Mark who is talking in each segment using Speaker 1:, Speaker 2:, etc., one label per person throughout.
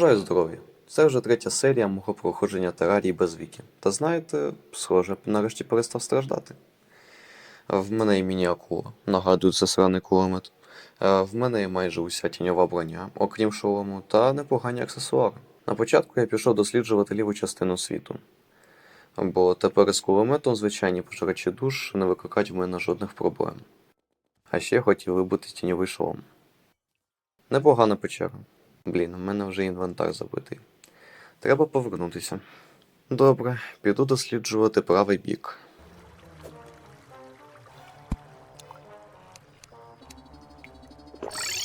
Speaker 1: Бажаю здоров'я. Це вже третя серія мого проходження терарії без віки. Та знаєте, схоже, нарешті перестав страждати. В мене є міні-акула, нагадую, це сраний кулемет. Е, В мене є майже уся тіньова броня, окрім шолому, та непогані аксесуари. На початку я пішов досліджувати ліву частину світу. Бо тепер із кулеметом звичайні пожирачі душ не викликають в мене жодних проблем. А ще хотів вибити тіньовий шолом. Непогана печера. Блін, у мене вже інвентар забитий. Треба повернутися. Добре, піду досліджувати правий бік.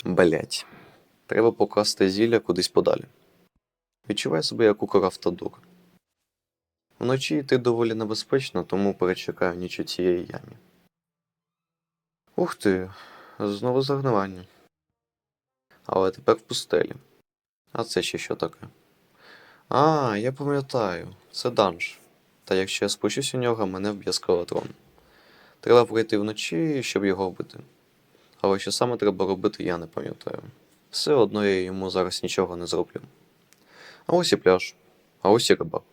Speaker 1: Блять. Треба покласти зілля кудись подалі. Відчуваю себе як Укравтодор. Вночі йти доволі небезпечно, тому перечекаю ніч у цієї ямі. Ух ти, знову загнивання. Але тепер в пустелі. А це ще що таке? А, я пам'ятаю, це данж. Та якщо я спущусь у нього, мене вб'є скелетрон. Треба пройти вночі, щоб його вбити. Але що саме треба робити, я не пам'ятаю. Все одно я йому зараз нічого не зроблю. А ось і пляж, а ось і рибак.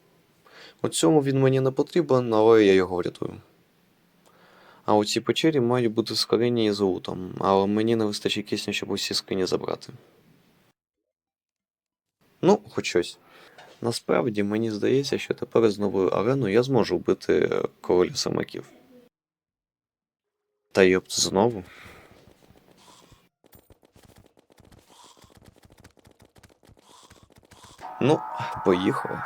Speaker 1: У цьому він мені не потрібен, але я його врятую. А у цій печері мають бути скрині із лутом, але мені не вистачить кисню, щоб усі скрині забрати. Ну, хоч щось. Насправді мені здається, що тепер з новою ареною я зможу вбити короля самаків. Та йопт знову. Ну, поїхали.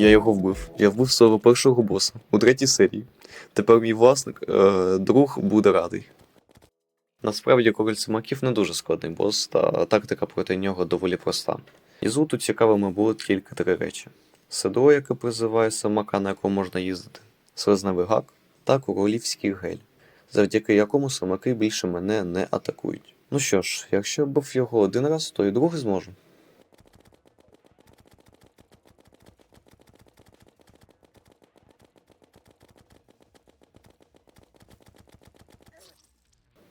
Speaker 1: Я його вбив. Я вбив свого першого боса у третій серії. Тепер мій власник, е, друг, буде радий. Насправді, король Симаків не дуже складний бос, та тактика проти нього доволі проста. Ізу тут цікавими були тільки три речі: седло, яке призиває самака, на якому можна їздити, слизневий гак та королівський гель, завдяки якому самаки більше мене не атакують. Ну що ж, якщо я бив його один раз, то і другий зможу.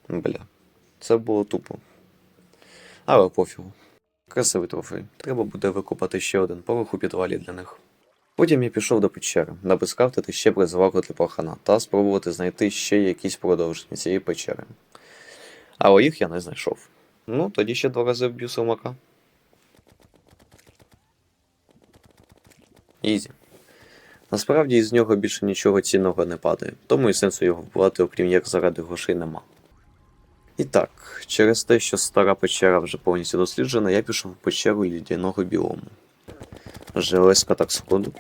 Speaker 1: Бля, це було тупо. Але пофігу. Красивий трофей. Треба буде викопати ще один поверх у підвалі для них. Потім я пішов до печери, даби скрафтити ще призиваку для пахана та спробувати знайти ще якісь продовження цієї печери. Але їх я не знайшов. Ну, тоді ще два рази вб'ю силмака. Ізі. Насправді із нього більше нічого цінного не падає, тому і сенсу його вбивати, окрім як заради грошей нема. І так, через те, що стара печера вже повністю досліджена, я пішов в печеру лідяного біому. Железка так сходу.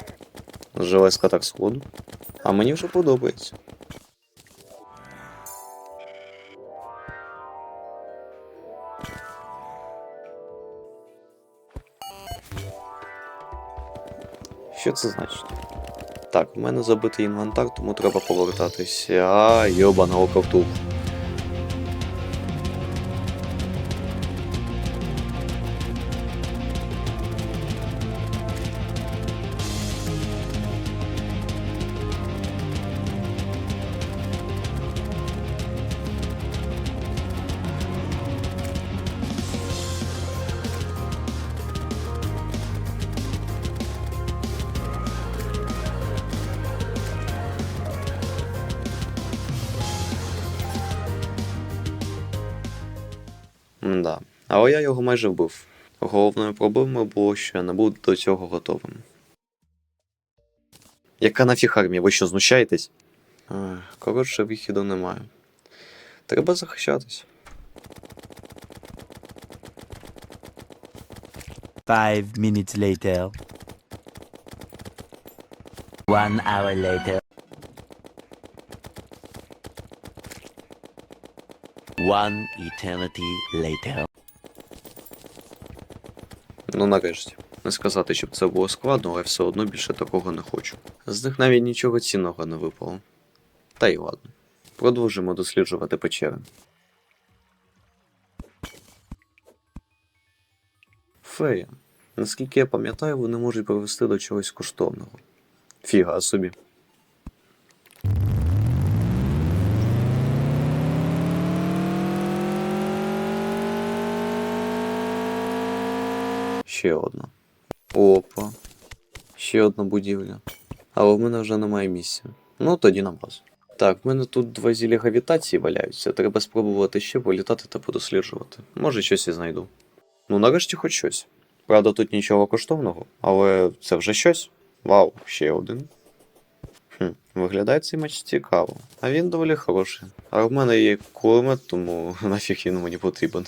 Speaker 1: Железка так сходу. А мені вже подобається. Що це значить? Так, в мене забитий інвентар, тому треба повертатися. А, йобана ока втулку. Да. Але я його майже вбив. Головною проблемою було, що я не був до цього готовим. Яка нафіг армія? Ви що знущаєтесь? Коротше, вихіду немає. Треба захищатись.
Speaker 2: Five minutes later. One hour later. One eternity later.
Speaker 1: Ну нарешті. Не сказати, щоб це було складно, але все одно більше такого не хочу. З них навіть нічого цінного не випало. Та й ладно. Продовжимо досліджувати печери. Фея. Наскільки я пам'ятаю, вони можуть привести до чогось коштовного. Фіга собі. Ще одна. Опа. Ще одна будівля. Але в мене вже немає місця. Ну, тоді на базу. Так, в мене тут два зілля гравітації валяються. Треба спробувати ще політати та подосліджувати. Може, щось і знайду. Ну, нарешті хоч щось. Правда, тут нічого коштовного, але це вже щось. Вау, ще один. Хм, виглядає цей матч цікаво. А він доволі хороший. А в мене є кулемет, тому нафіг він мені потрібен.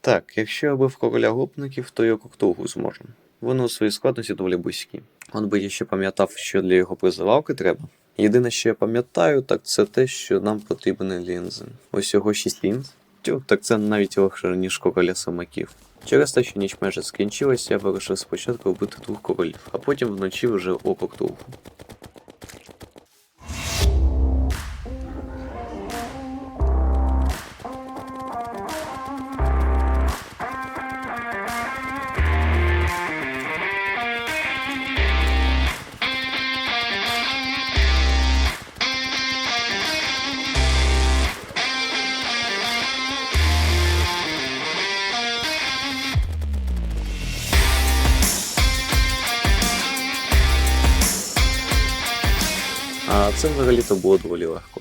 Speaker 1: Так, якщо я бив короля гопників, то я коктугу зможу. Вони у своїй складності доволі близькі. От би я ще пам'ятав, що для його призивалки треба. Єдине, що я пам'ятаю, так це те, що нам потрібні лінзи. Ось його 6 лінз. Тю, так це навіть легше, ніж короля самаків. Через те, що ніч майже скінчилась, я вирішив спочатку вбити двох королів, а потім вночі вже о це взагалі-то було доволі легко.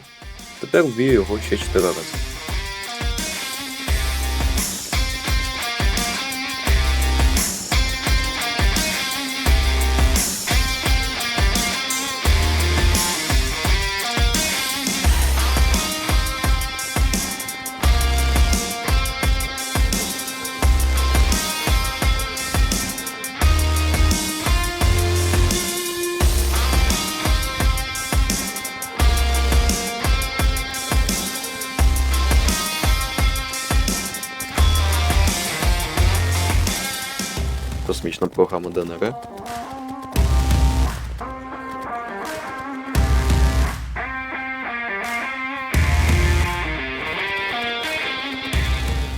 Speaker 1: Тепер вб'ю його ще 4 рази. Космічна програма ДНР.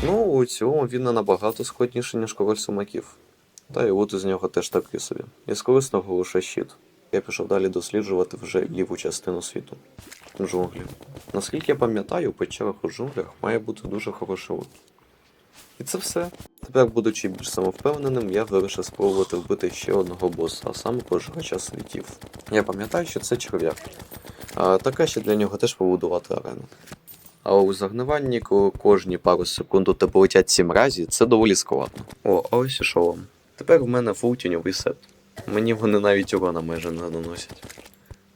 Speaker 1: Ну, у цілому він не набагато складніший, ніж король сумаків. Та й от із нього теж такий собі. Із корисного лише щит. Я пішов далі досліджувати вже ліву частину світу. Джунглі. Наскільки я пам'ятаю, у печерах у джунглях має бути дуже хороший. І це все. Тепер, будучи більш самовпевненим, я вирішив спробувати вбити ще одного боса, а саме пожирача світів. Я пам'ятаю, що це черв'як. А таке ще для нього теж побудувати арену. Але у загниванні, коли кожні пару секунд у тебе летять сім разів, це доволі складно. О, а ось і шолом. Тепер в мене фул тіньовий сет. Мені вони навіть урона майже не наносять.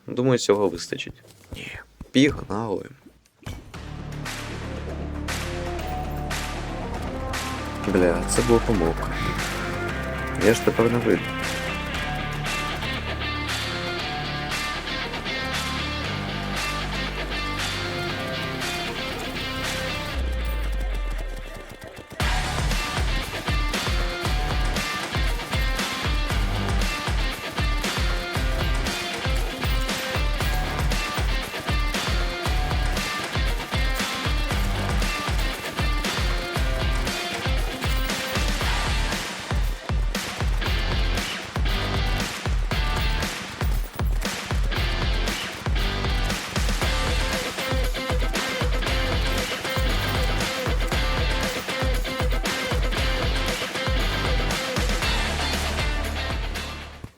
Speaker 1: Думаю, цього вистачить. Ні. Пігнали. Бля, це була помилка. Я ж тепер не вийду.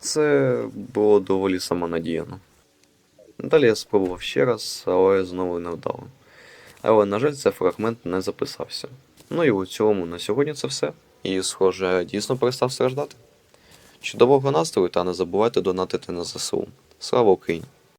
Speaker 1: Це було доволі самонадіяно. Далі я спробував ще раз, але знову не вдало. Але, на жаль, цей фрагмент не записався. Ну і у цілому на сьогодні це все. І, схоже, дійсно перестав страждати. Чудового настрою та не забувайте донатити на ЗСУ. Слава Україні!